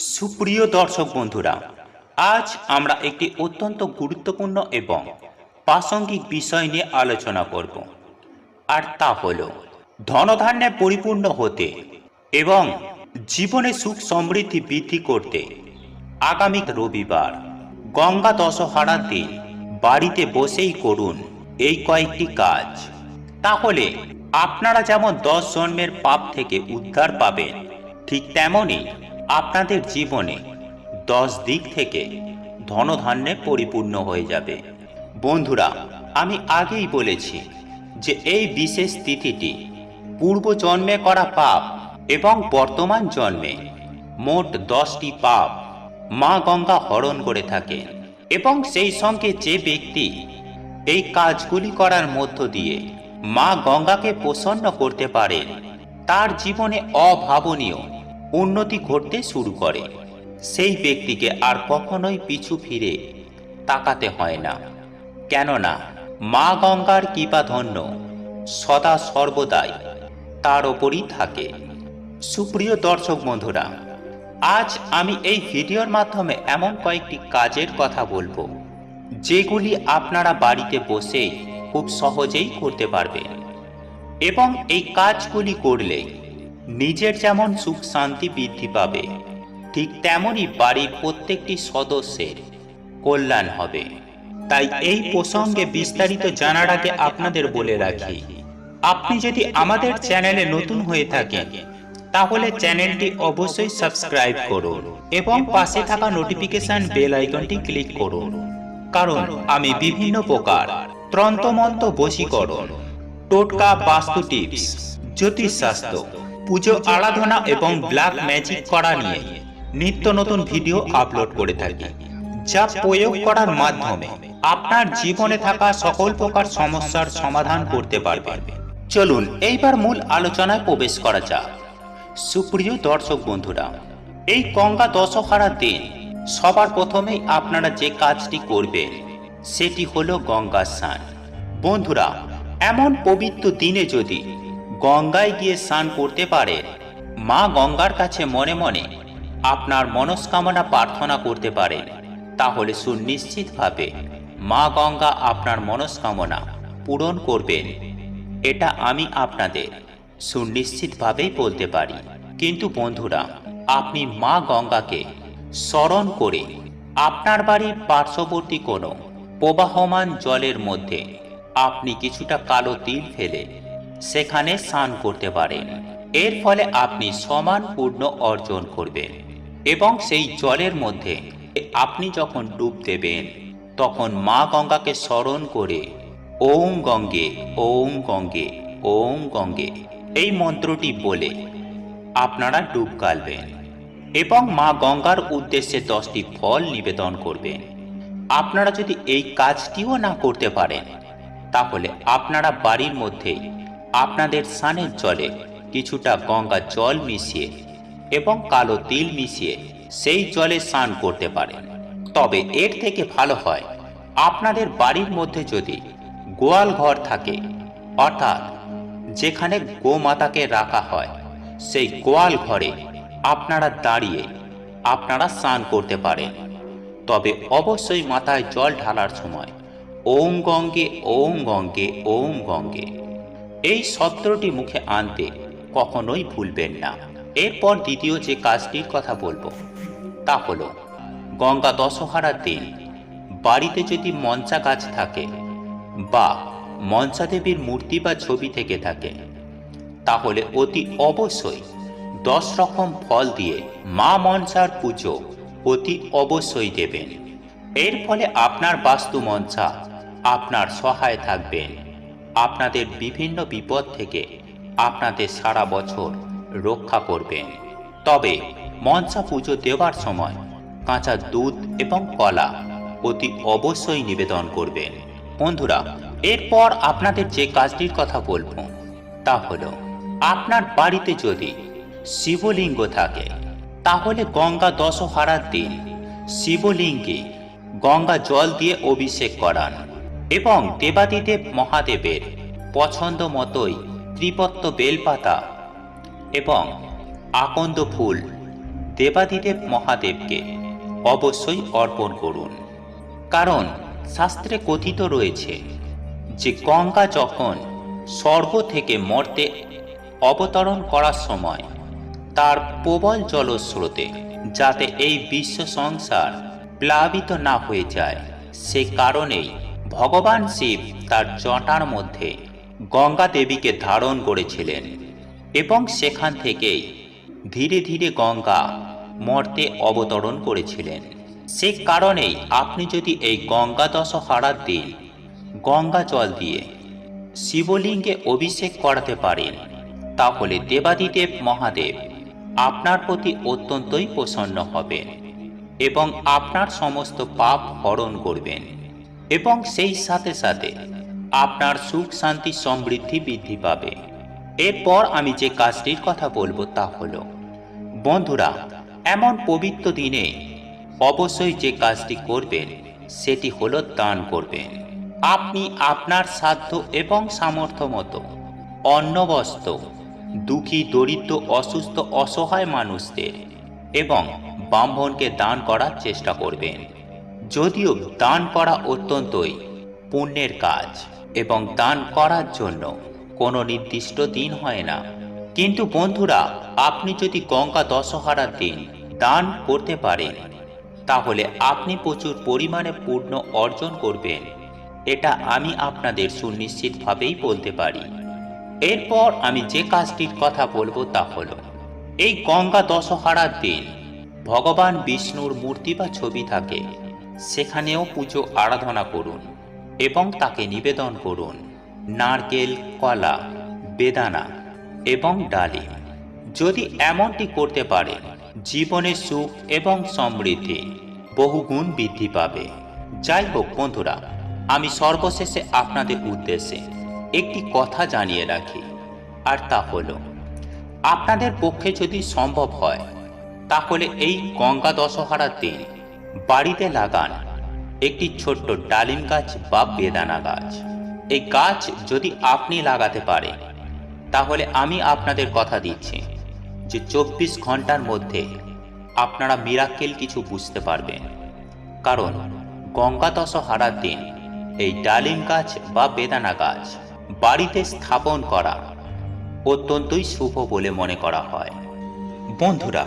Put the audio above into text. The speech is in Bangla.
সুপ্রিয় দর্শক বন্ধুরা, আজ আমরা একটি অত্যন্ত গুরুত্বপূর্ণ এবং প্রাসঙ্গিক বিষয় নিয়ে আলোচনা করব। আর তা হল, ধনধান্যে পরিপূর্ণ হতে এবং জীবনে সুখ সমৃদ্ধি বৃদ্ধি করতে আগামী রবিবার, গঙ্গা দশহারার দিন বাড়িতে বসেই করুন এই কয়েকটি কাজ। তাহলে আপনারা যেমন দশ জন্মের পাপ থেকে উদ্ধার পাবেন, ঠিক তেমনই আপনাদের জীবনে দশ দিক থেকে ধনধান্যে পরিপূর্ণ হয়ে যাবে। বন্ধুরা, আমি আগেই বলেছি যে এই বিশেষ তিথিটি পূর্ব জন্মে করা পাপ এবং বর্তমান জন্মে মোট দশটি পাপ মা গঙ্গা হরণ করে থাকেন এবং সেই সঙ্গে যে ব্যক্তি এই কাজগুলি করার মধ্য দিয়ে মা গঙ্গাকে প্রসন্ন করতে পারেন, তার জীবনে অভাবনীয় উন্নতি ঘটতে শুরু করে। সেই ব্যক্তিকে আর কখনোই পিছু ফিরে তাকাতে হয় না। কেননা, মা গঙ্গার কৃপাধন্য সদা সর্বদাই তার ওপরই থাকে। সুপ্রিয় দর্শক বন্ধুরা, আজ আমি এই ভিডিওর মাধ্যমে এমন কয়েকটি কাজের কথা বলব, যেগুলি আপনারা বাড়িতে বসে খুব সহজেই করতে পারবেন। এবং এই কাজগুলি করলে নিজের যেমন সুখ শান্তি বৃদ্ধি পাবে, ঠিক তেমনই বাড়ির প্রত্যেকটি সদস্যের কল্যাণ হবে। তাই এই প্রসঙ্গে বিস্তারিত জানার আগে আপনাদের বলে রাখি, আপনি যদি আমাদের চ্যানেলে নতুন হয়ে থাকেন, তাহলে চ্যানেলটি অবশ্যই সাবস্ক্রাইব করুন এবং পাশে থাকা নোটিফিকেশন বেল আইকনটি ক্লিক করুন। কারণ আমি বিভিন্ন প্রকার ত্রন্তমন্ত বশীকরণ, টোটকা বাস্তু টিপস, জ্যোতিষশাস্ত্র পুজো আরাধনা এবং ব্ল্যাক ম্যাজিক করা নিয়ে নিত্য নতুন ভিডিও আপলোড করে থাকি যা প্রয়োগ করার মাধ্যমে আপনার জীবনে থাকা সকল প্রকার সমস্যার সমাধান করতে পারবেন। চলুন এইবার মূল আলোচনায় প্রবেশ করা যাক। সুপ্রিয় দর্শক বন্ধুরা এই গঙ্গা দশহারার দিন সবার প্রথমেই আপনারা যে কাজটি করবেন সেটি হলো গঙ্গা স্নান। বন্ধুরা এমন পবিত্র দিনে যদি গঙ্গায় গিয়ে স্নান করতে পারে। মা গঙ্গার কাছে মনে মনে আপনার মনস্কামনা প্রার্থনা করতে পারেন তাহলে সুনিশ্চিতভাবে মা গঙ্গা আপনার মনস্কামনা পূরণ করবেন। এটা আমি আপনাদের সুনিশ্চিতভাবেই বলতে পারি। কিন্তু বন্ধুরা, আপনি মা গঙ্গাকে স্মরণ করে আপনার বাড়ির পার্শ্ববর্তী কোনো প্রবাহমান জলের মধ্যে আপনি কিছুটা কালো তিল ফেলে সেখানে স্নান করতে পারেন। এর ফলে আপনি সমান পূর্ণ অর্জন করবেন এবং সেই জলের মধ্যে আপনি যখন ডুব দেবেন, তখন মা গঙ্গাকে স্মরণ করে ওম গঙ্গে ওম গঙ্গে ওম গঙ্গে এই মন্ত্রটি বলে আপনারা ডুব গালবেন এবং মা গঙ্গার উদ্দেশ্যে দশটি ফল নিবেদন করবেন। আপনারা যদি এই কাজটিও না করতে পারেন, তাহলে আপনারা বাড়ির মধ্যে আপনাদের স্নানের জলে কিছুটা গঙ্গা জল মিশিয়ে এবং কালো তিল মিশিয়ে সেই জলে স্নান করতে পারেন তবে এর থেকে ভালো হয়, আপনাদের বাড়ির মধ্যে যদি গোয়াল ঘর থাকে, অর্থাৎ যেখানে গোমাতাকে রাখা হয়, সেই গোয়াল ঘরে আপনারা দাঁড়িয়ে আপনারা স্নান করতে পারেন। তবে অবশ্যই মাথায় জল ঢালার সময় ওম গঙ্গে ওম গঙ্গে ওম গঙ্গে এই শব্দটি মুখে আনতে কখনোই ভুলবেন না। এরপর দ্বিতীয় যে কাজটির কথা বলব, তা হলো, গঙ্গা দশহারার দিন বাড়িতে যদি মঞ্চা গাছ থাকে বা মনসা দেবীর মূর্তি বা ছবি থেকে থাকে, তাহলে অতি অবশ্যই দশ রকম ফল দিয়ে মা মনসার পুজো অতি অবশ্যই দেবেন। এর ফলে আপনার বাস্তু মনসা আপনার সহায় থাকবেন। আপনাদের বিভিন্ন বিপদ থেকে আপনাদের সারা বছর রক্ষা করবেন। তবে মনসা পুজো দেওয়ার সময় কাঁচা দুধ এবং কলা অতি অবশ্যই নিবেদন করবেন। বন্ধুরা, এরপর আপনাদের যে কাজটির কথা বলব, তা হলো, আপনার বাড়িতে যদি শিবলিঙ্গ থাকে, তাহলে গঙ্গা দশহারার দিন শিবলিঙ্গে গঙ্গা জল দিয়ে অভিষেক করান। এবং দেবাদিদেব মহাদেবের পছন্দ মতোই ত্রিপত্ত বেলপাতা এবং আকন্দ ফুল দেবাদিদেব মহাদেবকে অবশ্যই অর্পণ করুন। কারণ শাস্ত্রে কথিত রয়েছে যে গঙ্গা যখন স্বর্গ থেকে মর্তে অবতরণ করার সময় তার প্রবল জলস্রোতে যাতে এই বিশ্ব সংসার প্লাবিত না হয়ে যায়, সে কারণেই ভগবান শিব তার জটার মধ্যে গঙ্গা দেবীকে ধারণ করেছিলেন এবং সেখান থেকেই ধীরে ধীরে গঙ্গা মর্তে অবতরণ করেছিলেন। সে কারণেই আপনি যদি এই গঙ্গা দশহারার দিন, গঙ্গা জল দিয়ে শিবলিঙ্গে অভিষেক করাতে পারেন, তাহলে দেবাদিদেব মহাদেব আপনার প্রতি অত্যন্তই প্রসন্ন হবেন এবং আপনার সমস্ত পাপ হরণ করবেন। এবং সেই সাথে সাথে আপনার সুখ, শান্তি, সমৃদ্ধি বৃদ্ধি পাবে। এরপর আমি যে কাজটির কথা বলব তা হলো, বন্ধুরা, এমন পবিত্র দিনে অবশ্যই যে কাজটি করবেন, সেটি হলো দান করবেন। আপনি আপনার সাধ্য এবং সামর্থ্য মতো অন্ন বস্ত্র দুঃখী, দরিদ্র, অসুস্থ, অসহায় মানুষদের এবং ব্রাহ্মণকে দান করার চেষ্টা করবেন। যদিও দান করা অত্যন্তই পুণ্যের কাজ এবং দান করার জন্য কোনো নির্দিষ্ট দিন হয় না। কিন্তু বন্ধুরা, আপনি যদি গঙ্গা দশহারার দিন দান করতে পারেন, তাহলে আপনি প্রচুর পরিমাণে পূর্ণ অর্জন করবেন। এটা আমি আপনাদের সুনিশ্চিতভাবেই বলতে পারি। এরপর আমি যে কাজটির কথা বলব তা হলো, এই গঙ্গা দশহারার দিন ভগবান বিষ্ণুর মূর্তি বা ছবি থাকে। সেখানেও পুজো আরাধনা করুন এবং তাকে নিবেদন করুন। নারকেল, কলা, বেদানা এবং ডালিম। যদি এমনটি করতে পারেন জীবনে সুখ এবং সমৃদ্ধি বহুগুণ বৃদ্ধি পাবে। যাই হোক বন্ধুরা, আমি সর্বশেষে আপনাদের উদ্দেশ্যে একটি কথা জানিয়ে রাখি, আর তা হলো, আপনাদের পক্ষে যদি সম্ভব হয়, তাহলে এই গঙ্গা দশহারার দিন বাড়িতে লাগান। একটি ছোট্ট ডালিম গাছ বা বেদানা গাছ। এই গাছ যদি আপনি লাগাতে পারেন, তাহলে আমি আপনাদের কথা দিচ্ছি যে চব্বিশ ঘণ্টার মধ্যে আপনারা মিরাক্কেল কিছু বুঝতে পারবেন। কারণ গঙ্গা দশহারার দিন এই ডালিম গাছ বা বেদানা গাছ বাড়িতে স্থাপন করা অত্যন্তই শুভ বলে মনে করা হয়। বন্ধুরা